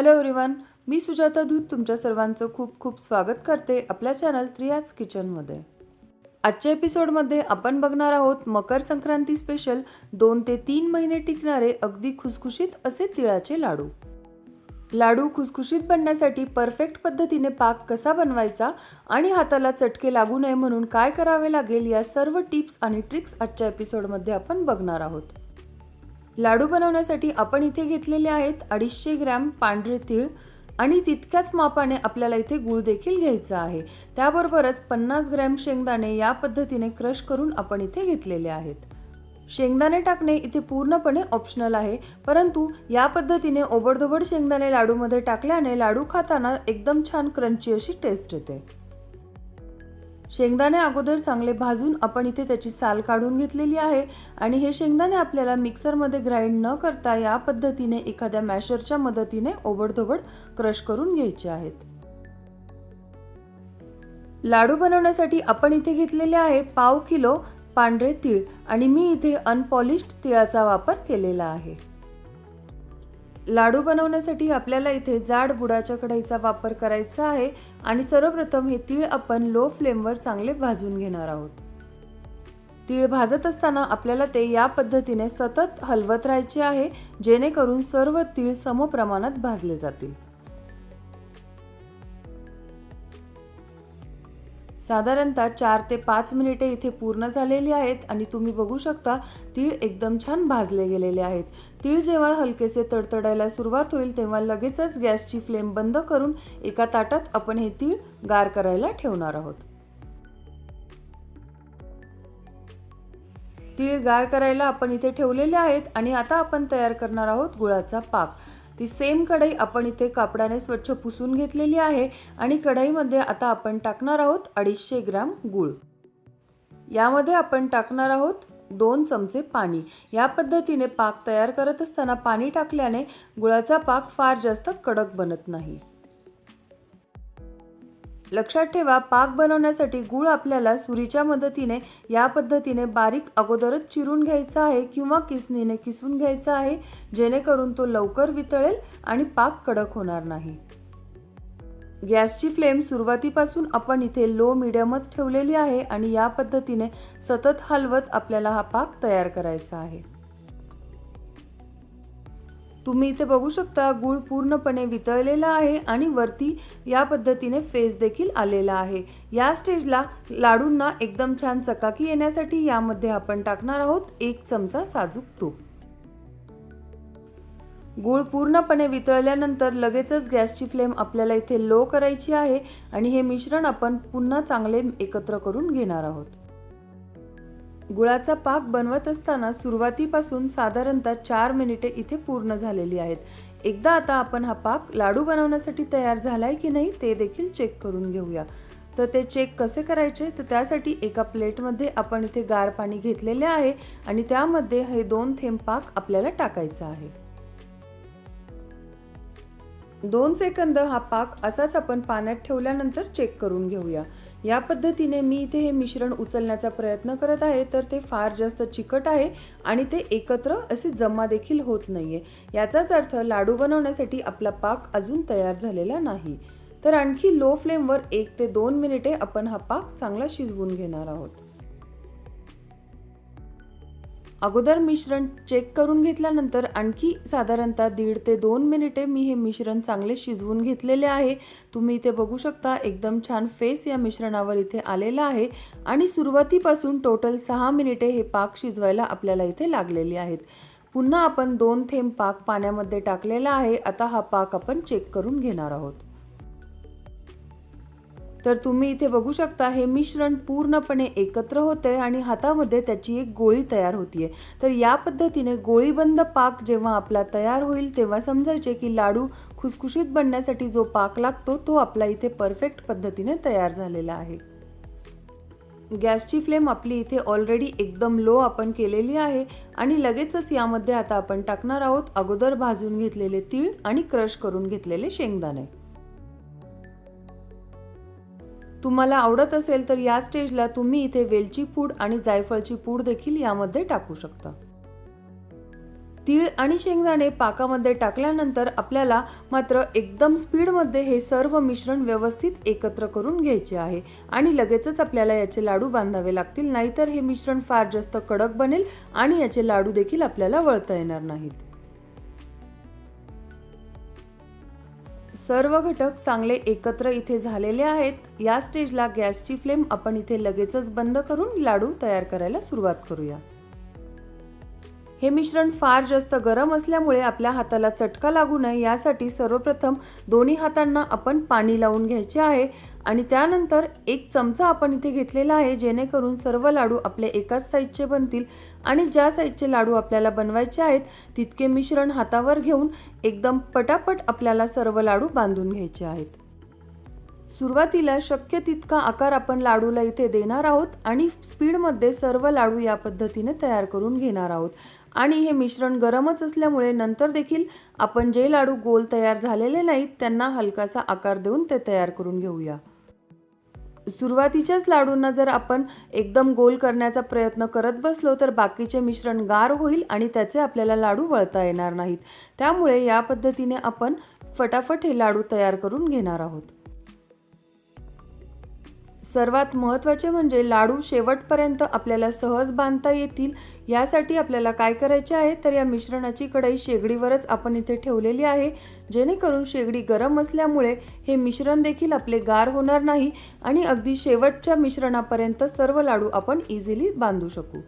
Hello everyone मी सुजाता धूत तुमच्या सर्वांचं खूप खूप स्वागत करते आपल्या चॅनल त्रियाज किचनमध्ये आजच्या एपिसोडमध्ये आपण बघणार आहोत मकर संक्रांती स्पेशल दोन ते तीन महिने टिकणारे अगदी खुसखुशीत असे तिळाचे लाडू. लाडू खुसखुशीत बनण्यासाठी परफेक्ट पद्धतीने पाक कसा बनवायचा आणि हाताला चटके लागू नये म्हणून काय करावे लागेल या सर्व टिप्स आणि ट्रिक्स आजच्या एपिसोडमध्ये आपण बघणार आहोत. लाडू बनवण्यासाठी आपण इथे घेतलेले आहेत अडीचशे ग्रॅम पांढरे तीळ आणि तितक्याच मापाने आपल्याला इथे गूळ देखील घ्यायचा आहे. त्याबरोबरच पन्नास ग्रॅम शेंगदाणे या पद्धतीने क्रश करून आपण इथे घेतलेले आहेत. शेंगदाणे टाकणे इथे पूर्णपणे ऑप्शनल आहे परंतु या पद्धतीने ओबडधोबड शेंगदाणे लाडूमध्ये टाकल्याने लाडू खाताना एकदम छान क्रंची अशी टेस्ट येते. शेंगदाणे अगोदर चांगले भाजून आपण इथे त्याची साल काढून घेतलेली आहे. आणि हे शेंगदाणे आपल्याला मिक्सरमध्ये ग्राइंड न करता या पद्धतीने एखाद्या मॅशरच्या मदतीने ओबडधोबड क्रश करून घ्यायचे आहेत. लाडू बनवण्यासाठी आपण इथे घेतलेले आहे पाव किलो पांढरे तीळ. आणि मी इथे अनपॉलिश्ड तिळाचा वापर केलेला आहे. लाडू बनवण्यासाठी आपल्याला इथे जाड बुडाच्या कढईचा वापर करायचा आहे आणि सर्वप्रथम हे तीळ आपण लो फ्लेमवर चांगले भाजून घेणार आहोत. तीळ भाजत असताना आपल्याला ते या पद्धतीने सतत हलवत राहायचे आहे जेणेकरून सर्व तीळ समप्रमाणात भाजले जातील. साधारणतः चार ते पाच मिनिटे इथे पूर्ण झालेली आहेत आणि तुम्ही बघू शकता तीळ एकदम छान भाजले गेलेले आहेत. तीळ जेव्हा हलकेसे तडतडायला सुरुवात होईल तेव्हा लगेचच गॅसची फ्लेम बंद करून एका ताटात आपण हे तीळ गार करायला ठेवणार आहोत. तीळ गार करायला आपण इथे ठेवलेले आहेत आणि आता आपण तयार करणार आहोत गुळाचा पाक. ती सेम कढई आपण इथे कापडाने स्वच्छ पुसून घेतलेली आहे आणि कढईमध्ये आता आपण टाकणार आहोत अडीचशे ग्राम गूळ. यामध्ये आपण टाकणार आहोत दोन चमचे पाणी. या पद्धतीने पाक तयार करत असताना पाणी टाकल्याने गुळाचा पाक फार जास्त कडक बनत नाही. लक्षात ठेवा पाक बनवण्यासाठी गूळ आपल्याला सुरीच्या मदतीने या पद्धतीने बारीक अगोदरच चिरून घ्यायचा आहे किंवा किसनीने किसून घ्यायचा आहे जेणेकरून तो लवकर वितळेल आणि पाक कडक होणार नाही. गॅसची फ्लेम सुरुवातीपासून आपण इथे लो मिडियमच ठेवलेली आहे आणि या पद्धतीने सतत हलवत आपल्याला हा पाक तयार करायचा आहे. तुम्ही इथे बघू शकता गूळ पूर्णपणे वितळलेला आहे आणि वरती या पद्धतीने फेस देखील आलेला आहे. या स्टेजला लाडूंना एकदम छान चकाकी येण्यासाठी यामध्ये आपण टाकणार आहोत एक चमचा साजूक तूप. गूळ पूर्णपणे वितळल्यानंतर लगेचच गॅसची फ्लेम आपल्याला इथे लो करायची आहे आणि हे मिश्रण आपण पुन्हा चांगले एकत्र करून घेणार आहोत. गुळाचा पाक बनवत असताना सुरुवातीपासून साधारणतः चार मिनिटे इथे पूर्ण झालेली आहेत. एकदा आता आपण हा पाक लाडू बनवण्यासाठी तयार झालाय की नाही ते देखील चेक करून घेऊया. तर ते चेक कसे करायचे? तर त्यासाठी एका प्लेटमध्ये आपण इथे गार पाणी घेतलेले आहे आणि त्यामध्ये हे दोन थेंब पाक आपल्याला टाकायचा आहे. दोन सेकंद हा पाक असाच आपण पाण्यात ठेवल्यानंतर चेक करून घेऊया. या पद्धतीने मी इथे हे मिश्रण उचलण्याचा प्रयत्न करत आहे तर ते फार जास्त चिकट आहे आणि ते एकत्र असे जमा देखील होत नाही आहे याचाच अर्थ लाडू बनवण्यासाठी आपला पाक अजून तयार झालेला नाही. तर आणखी लो फ्लेमवर एक ते दोन मिनिटे आपण हा पाक चांगला शिजवून घेणार आहोत. अगोदर मिश्रण चेक करून घेतल्यानंतर आणखी साधारणतः दीड ते दोन मिनिटे मी हे मिश्रण चांगले शिजवून घेतलेले आहे. तुम्ही इथे बघू शकता एकदम छान फेस या मिश्रणावर इथे आलेला आहे. आणि सुरुवातीपासून टोटल सहा मिनिटे हे पाक शिजवायला आपल्याला इथे लागलेली आहेत. पुन्हा आपण दोन थेंब पाक पाण्यामध्ये टाकलेला आहे. आता हा पाक आपण चेक करून घेणार आहोत. तर तुम्ही इथे बघू शकता हे मिश्रण पूर्णपणे एकत्र होते आणि हातामध्ये त्याची एक गोळी तयार होतीये. तर या पद्धतीने गोळीबंद पाक जेव्हा आपला तयार होईल तेव्हा समजायचे की लाडू खुसखुशीत बनण्यासाठी जो पाक लागतो तो आपला इथे परफेक्ट पद्धतीने तयार झालेला आहे. गॅसची फ्लेम आपली इथे ऑलरेडी एकदम लो आपण केलेली आहे आणि लगेचच यामध्ये आता आपण टाकणार आहोत अगोदर भाजून घेतलेले तीळ आणि क्रश करून घेतलेले शेंगदाणे. तुम्हाला आवडत असेल तर या स्टेजला तुम्ही इथे वेलची पूड आणि जायफळची पूड देखील यामध्ये टाकू शकता. तीळ आणि शेंगदाणे पाकामध्ये टाकल्यानंतर आपल्याला मात्र एकदम स्पीडमध्ये हे सर्व मिश्रण व्यवस्थित एकत्र करून घ्यायचे आहे आणि लगेचच आपल्याला याचे लाडू बांधावे लागतील नाहीतर हे मिश्रण फार जास्त कडक बनेल आणि याचे लाडू देखील आपल्याला वळता येणार नाहीत. सर्व घटक चांगले एकत्र इथे झालेले आहेत. या स्टेजला गॅसची फ्लेम आपण इथे लगेचच बंद करून लाडू तयार करायला सुरुवात करूया. हे मिश्रण फार जास्त गरम असल्यामुळे आपल्या हाताला चटका लागू नये यासाठी सर्वप्रथम दोन्ही हातांना आपण पाणी लावून घ्यायचे आहे आणि त्यानंतर एक चमचा आपण इथे घेतलेला आहे जेणेकरून सर्व लाडू आपले एकाच साईजचे बनतील आणि ज्या साईजचे लाडू आपल्याला बनवायचे आहेत तितके मिश्रण हातावर घेऊन एकदम पटापट आपल्याला सर्व लाडू बांधून घ्यायचे आहेत. सुरुवातीला शक्य तितका आकार आपण लाडूला इथे देणार आहोत आणि स्पीडमध्ये सर्व लाडू या पद्धतीने तयार करून घेणार आहोत. आणि हे मिश्रण गरमच असल्यामुळे नंतर देखील आपण जे लाडू गोल तयार झालेले नाहीत त्यांना हलकासा आकार देऊन ते तयार करून घेऊया. सुरुवातीच्याच लाडूंना जर आपण एकदम गोल करण्याचा प्रयत्न करत बसलो तर बाकीचे मिश्रण गार होईल आणि त्याचे आपल्याला लाडू वळता येणार नाहीत. त्यामुळे या पद्धतीने आपण फटाफट हे लाडू तयार करून घेणार आहोत. सर्वात महत्त्वाचे म्हणजे लाडू शेवटपर्यंत आपल्याला सहज बांधता येतील. यासाठी आपल्याला काय करायचे आहे? तर या मिश्रणाची कढई शेगडीवरच आपण इथे ठेवलेली आहे. जेणेकरून शेगडी गरम असल्यामुळे हे मिश्रण देखील आपले गार होणार नाही आणि अगदी शेवटच्या मिश्रणापर्यंत सर्व लाडू आपण इझिली बांधू शकू.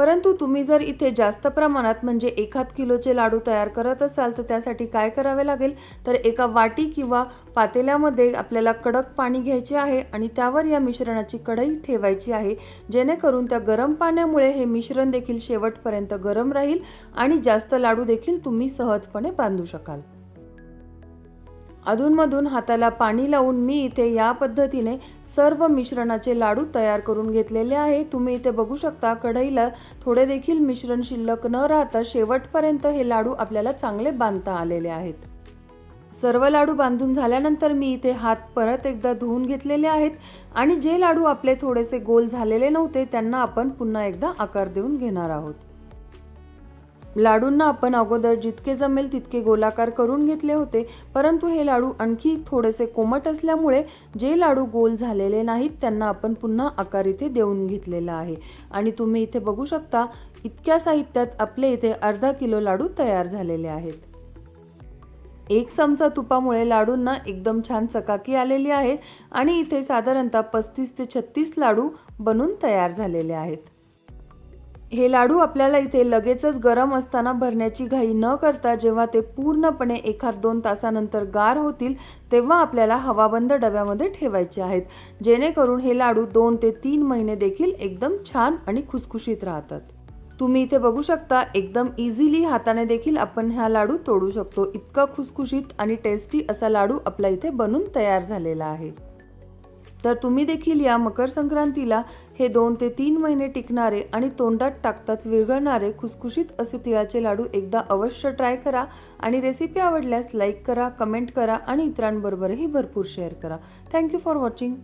परंतु तुम्ही जर इथे जास्त प्रमाणात म्हणजे एखाद किलोचे लाडू तयार करत असाल तर त्यासाठी काय करावे लागेल? तर एका वाटी किंवा पातेल्यामध्ये आपल्याला कडक पाणी घ्यायचे आहे आणि त्यावर या मिश्रणाची कढई ठेवायची आहे. जेणेकरून त्या गरम पाण्यामुळे हे मिश्रण देखील शेवटपर्यंत गरम राहील आणि जास्त लाडू देखील तुम्ही सहजपणे बांधू शकाल. अधूनमधून हाताला पाणी लावून मी इथे या पद्धतीने सर्व मिश्रणाचे लाडू तयार करून घेतलेले आहे. तुम्ही इथे बघू शकता कढईला थोडे देखील मिश्रण शिल्लक न राहता शेवटपर्यंत हे लाडू आपल्याला चांगले बांधता आलेले आहेत. सर्व लाडू बांधून झाल्यानंतर मी इथे हात परत एकदा धुवून घेतलेले आहेत आणि जे लाडू आपले थोडेसे गोल झालेले नव्हते त्यांना आपण पुन्हा एकदा आकार देऊन घेणार आहोत. लाडूंना आपण अगोदर जितके जमेल तितके गोलाकार करून घेतले होते. परंतु हे लाडू आणखी थोडेसे कोमट असल्यामुळे जे लाडू गोल झालेले नाहीत त्यांना आपण पुन्हा आकार इथे देऊन घेतलेला आहे. आणि तुम्ही इथे बघू शकता इतक्या साहित्यात आपले इथे अर्धा किलो लाडू तयार झालेले आहेत. एक चमचा तुपामुळे लाडूंना एकदम छान चकाकी आलेली आहे आणि इथे साधारणतः पस्तीस ते छत्तीस लाडू बनून तयार झालेले आहेत. हे लाडू आपल्याला इथे लगेचच गरम असताना भरण्याची घाई न करता जेव्हा ते पूर्णपणे एखाद दोन तासानंतर गार होतील तेव्हा आपल्याला हवाबंद डब्यामध्ये ठेवायचे आहेत. जेणेकरून हे लाडू दोन ते तीन महिने देखील एकदम छान आणि खुसखुशीत राहतात. तुम्ही इथे बघू शकता एकदम इझिली हाताने देखील आपण ह्या लाडू तोडू शकतो. इतका खुसखुशीत आणि टेस्टी असा लाडू आपला इथे बनून तयार झालेला आहे. तर तुम्ही देखील या मकर संक्रांतीला हे दोन ते तीन महिने टिकणारे आणि तोंडात टाकताच विरघळणारे खुसखुशीत असे तिळाचे लाडू एकदा अवश्य ट्राय करा आणि रेसिपी आवडल्यास लाईक करा कमेंट करा आणि इतरांबरोबरही भरपूर शेअर करा. Thank you for watching